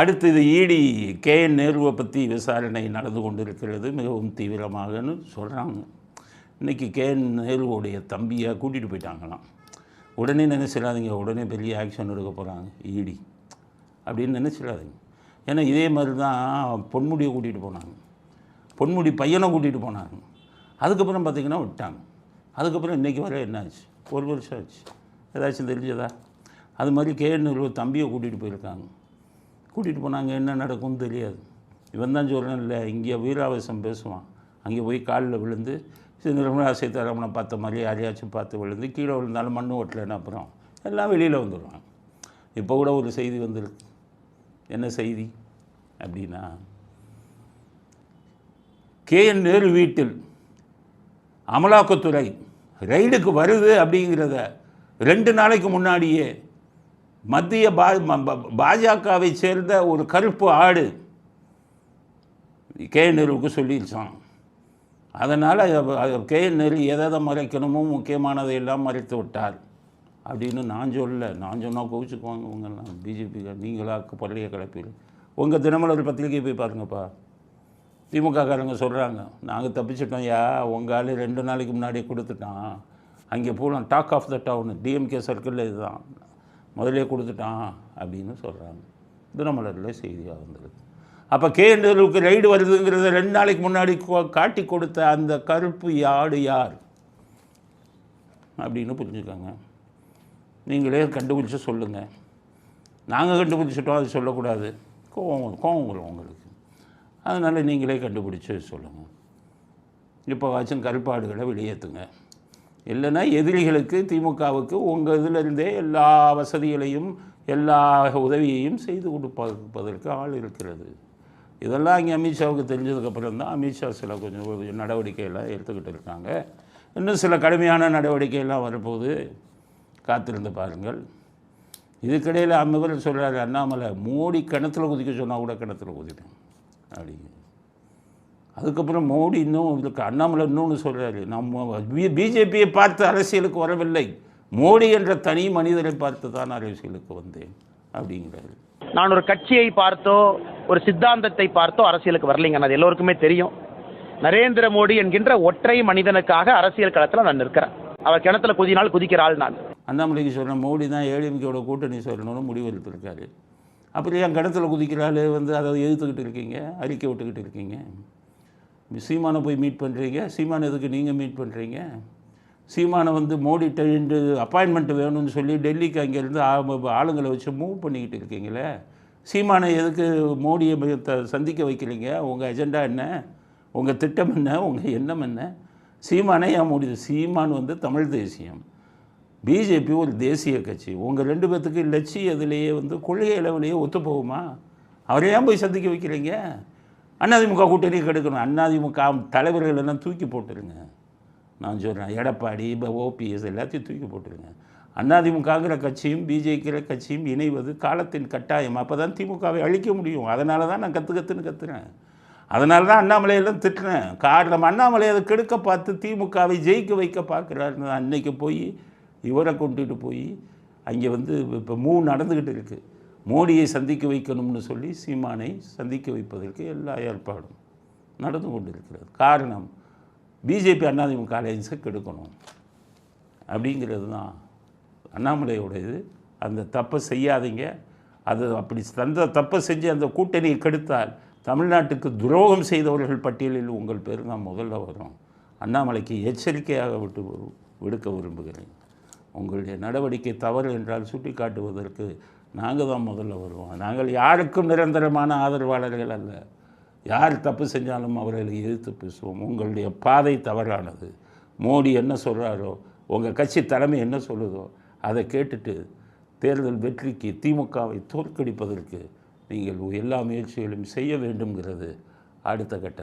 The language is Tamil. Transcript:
அடுத்தது ஈடி இடி கே என் நேருவை பற்றி விசாரணை நடந்து கொண்டிருக்கிறது. மிகவும் தீவிரமாகன்னு சொல்கிறாங்க இன்றைக்கி கே என் நேருவோடைய தம்பியை கூட்டிகிட்டு போயிட்டாங்களாம். உடனே நினைச்சிடாதீங்க. உடனே பெரிய ஆக்ஷன் எடுக்க போகிறாங்க இடி அப்படின்னு நினச்சிடாதீங்க. ஏன்னா இதே மாதிரி தான் பொன்முடியை கூட்டிகிட்டு போனாங்க. பொன்முடி பையனை கூட்டிகிட்டு போனாங்க. அதுக்கப்புறம் பார்த்திங்கன்னா விட்டாங்க. அதுக்கப்புறம் இன்றைக்கி வர என்ன ஆச்சு? ஒரு வருஷம் ஆச்சு. ஏதாச்சும் தெரிஞ்சதா? அது மாதிரி கே என் நேரு தம்பியை கூட்டிகிட்டு போயிருக்காங்க. கூட்டிகிட்டு போனாங்க என்ன நடக்கும்னு தெரியாது. இவன் தான் சொல்கிறேன் இல்லை இங்கே வீராவேசம் பேசுவான். அங்கே போய் காலில் விழுந்து சரி, நிர்மலா சீதாராமனை பார்த்த மாதிரி யாரையாச்சும் பார்த்து விழுந்து கீழே விழுந்தாலும் மண்ணு ஓட்டலைன்னு அப்புறம்? எல்லாம் வெளியில் வந்துடுவாங்க. இப்போ கூட ஒரு செய்தி வந்திருக்கு. என்ன செய்தி? அப்படின்னா கே என் நேரு வீட்டில் அமலாக்கத்துறை ரைடுக்கு வருது அப்படிங்கிறத ரெண்டு நாளைக்கு முன்னாடியே மத்திய பா பாஜகவை சேர்ந்த ஒரு கருப்பு ஆடு கே நேருவுக்கு சொல்லியிருச்சான் அதனால் கே நேரு எதை எதை மறைக்கணுமோ முக்கியமானதை எல்லாம் மறைத்து விட்டார். அப்படின்னு நான் சொல்லலை. நான் சொன்னால் கோவிச்சுக்குவாங்க உங்கள்லாம் பிஜேபி நீங்களாக பள்ளிய கிளப்பிடு. உங்கள் தினமலர் பத்திரிக்கை போய் பாருங்கப்பா. திமுககாரங்க சொல்கிறாங்க நாங்கள் தப்பிச்சிட்டோம் யா. உங்கள் ஆள் ரெண்டு நாளைக்கு முன்னாடியே கொடுத்துட்டான். அங்கே போகலாம் talk of the town DMK சர்க்கிளில் இதுதான். முதலே கொடுத்துட்டான் அப்படின்னு சொல்கிறாங்க தினமலரில் செய்தியாக வந்திருக்கு. அப்போ கே நேருவுக்கு ரைடு வருதுங்கிறத ரெண்டு நாளைக்கு முன்னாடி காட்டி கொடுத்த அந்த கருப்பு யாடு யார்? அப்படின்னு புரிஞ்சுக்கோங்க. நீங்களே கண்டுபிடிச்சு சொல்லுங்கள் நாங்கள் கண்டுபிடிச்சிட்டோம் அது சொல்லக்கூடாது. கோவம் கோவம் வரும் உங்களுக்கு. அதனால் நீங்களே கண்டுபிடிச்சு சொல்லுங்கள் இப்போ வாச்சும் கருப்பாடுகளை வெளியேற்றுங்க இல்லைன்னா எதிரிகளுக்கு திமுகவுக்கு உங்கள் இதிலிருந்தே எல்லா வசதிகளையும் எல்லா உதவியையும் செய்து கொடுப்பதற்கு ஆள் இருக்கிறது. இதெல்லாம் இங்கே அமித்ஷாவுக்கு தெரிஞ்சதுக்கப்புறம் தான் அமித்ஷா சில கொஞ்சம் நடவடிக்கையெல்லாம் எடுத்துக்கிட்டு இருக்காங்க. இன்னும் சில கடுமையான நடவடிக்கையெல்லாம் வரும்போது காத்திருந்து பாருங்கள். இதுக்கிடையில் அம்மவர் சொல்கிறார் அண்ணாமலை மோடி கிணத்துல குதிக்க சொன்னால் கூட கிணத்துல குதிப்பேன் அப்படிங்க அதுக்கப்புறம் மோடி இன்னும் இதுக்கு அண்ணாமலை இன்னொன்று சொல்கிறாரு நம்ம பிஜேபியை பார்த்து அரசியலுக்கு வரவில்லை. மோடி என்ற தனி மனிதரை பார்த்து தான் அரசியலுக்கு வந்தேன் அப்படிங்கிறாரு. நான் ஒரு கட்சியை பார்த்தோ ஒரு சித்தாந்தத்தை பார்த்தோ அரசியலுக்கு வரலைங்க. அது எல்லோருக்குமே தெரியும். நரேந்திர மோடி என்கின்ற ஒற்றை மனிதனுக்காக அரசியல் களத்தில் நான் நிற்கிறேன். அவர் கிணத்துல குதினால் குதிக்கிற ஆள் நான். அண்ணாமலைக்கு சொல்கிறேன் மோடி தான் ஏடிஎம்கேயோட கூட்டணி சொல்லணும்னு முடிவெடுத்திருக்காரு. அப்புறம் என் கிணத்துல குதிக்கிறாள் வந்து அதை எதிர்த்துக்கிட்டு இருக்கீங்க? அறிக்கை விட்டுக்கிட்டு இருக்கீங்க? சீமானை போய் மீட் பண்ணுறீங்க சீமானை எதுக்கு நீங்கள் மீட் பண்ணுறீங்க சீமானை வந்து மோடிட்ட இன்று அப்பாயின்மெண்ட் வேணும்னு சொல்லி டெல்லிக்கு அங்கேருந்து ஆ- ஆளுங்களை வச்சு மூவ் பண்ணிக்கிட்டு இருக்கீங்களே? சீமானை எதுக்கு மோடியை போய் த- சந்திக்க வைக்கிறீங்க உங்கள் அஜெண்டா என்ன? உங்கள் திட்டம் என்ன? உங்கள் எண்ணம் என்ன? சீமானை ஏன் மோடி சீமான் வந்து தமிழ் தேசியம். பிஜேபி ஒரு தேசிய கட்சி. உங்கள் ரெண்டு பேர்த்துக்கு லட்சிய இதுலேயே வந்து கொள்கை அளவிலேயே ஒத்து போகுமா? அவரை ஏன் போய் சந்திக்க வைக்கிறீங்க அதிமுக கூட்டணி கெடுக்கணும். அதிமுக தலைவர்கள் எல்லாம் தூக்கி போட்டுருங்க. நான் சொல்கிறேன் எடப்பாடி இப்போ ஓபிஎஸ் எல்லாத்தையும் தூக்கி போட்டுருங்க. அதிமுகங்கிற கட்சியும் பிஜேக்கிற கட்சியும் இணைவது காலத்தின் கட்டாயம். அப்போ தான் திமுகவை அழிக்க முடியும். அதனால தான் நான் கற்று கற்றுன்னு கத்துறேன். அதனால தான் அண்ணாமலையெல்லாம் திட்டுறேன். காரணம் அண்ணாமலை அதை கெடுக்க பார்த்து திமுகவை ஜெயிக்க வைக்க பார்க்குறாருன்னு அன்னைக்கு போய் இவரை கொண்டுட்டு போய் அங்கே வந்து இப்போ மூவ் நடந்துக்கிட்டு இருக்குது மோடியை சந்திக்க வைக்கணும்னு சொல்லி சீமானை சந்திக்க வைப்பதற்கு எல்லா ஏற்பாடும் நடந்து கொண்டிருக்கிறது. காரணம் பிஜேபி அண்ணாதிமுக அலையன்ஸை கெடுக்கணும். அப்படிங்கிறது தான் அண்ணாமலையோட இது அந்த தப்பை செய்யாதீங்க. அது அப்படி தந்த தப்பை செஞ்சு அந்த கூட்டணியை கெடுத்தால் தமிழ்நாட்டுக்கு துரோகம் செய்தவர்கள் பட்டியலில் உங்கள் பேர் தான் முதல்ல வரும். அண்ணாமலைக்கு எச்சரிக்கையாக விட்டு விடுக்க விரும்புகிறேன். உங்களுடைய நடவடிக்கை தவறு என்றால் சுட்டி காட்டுவதற்கு நாங்கள் தான் முதல்ல வருவோம். நாங்கள் யாருக்கும் நிரந்தரமான ஆதரவாளர்கள் அல்ல. யார் தப்பு செஞ்சாலும் அவர்களை எதிர்த்து பேசுவோம். உங்களுடைய பாதை தவறானது. மோடி என்ன சொல்கிறாரோ உங்கள் கட்சி தலைமை என்ன சொல்லுதோ அதை கேட்டுட்டு தேர்தல் வெற்றிக்கு திமுகவை தோற்கடிப்பதற்கு நீங்கள் எல்லா முயற்சிகளையும் செய்ய வேண்டும்ங்கிறது அடுத்த கட்டம்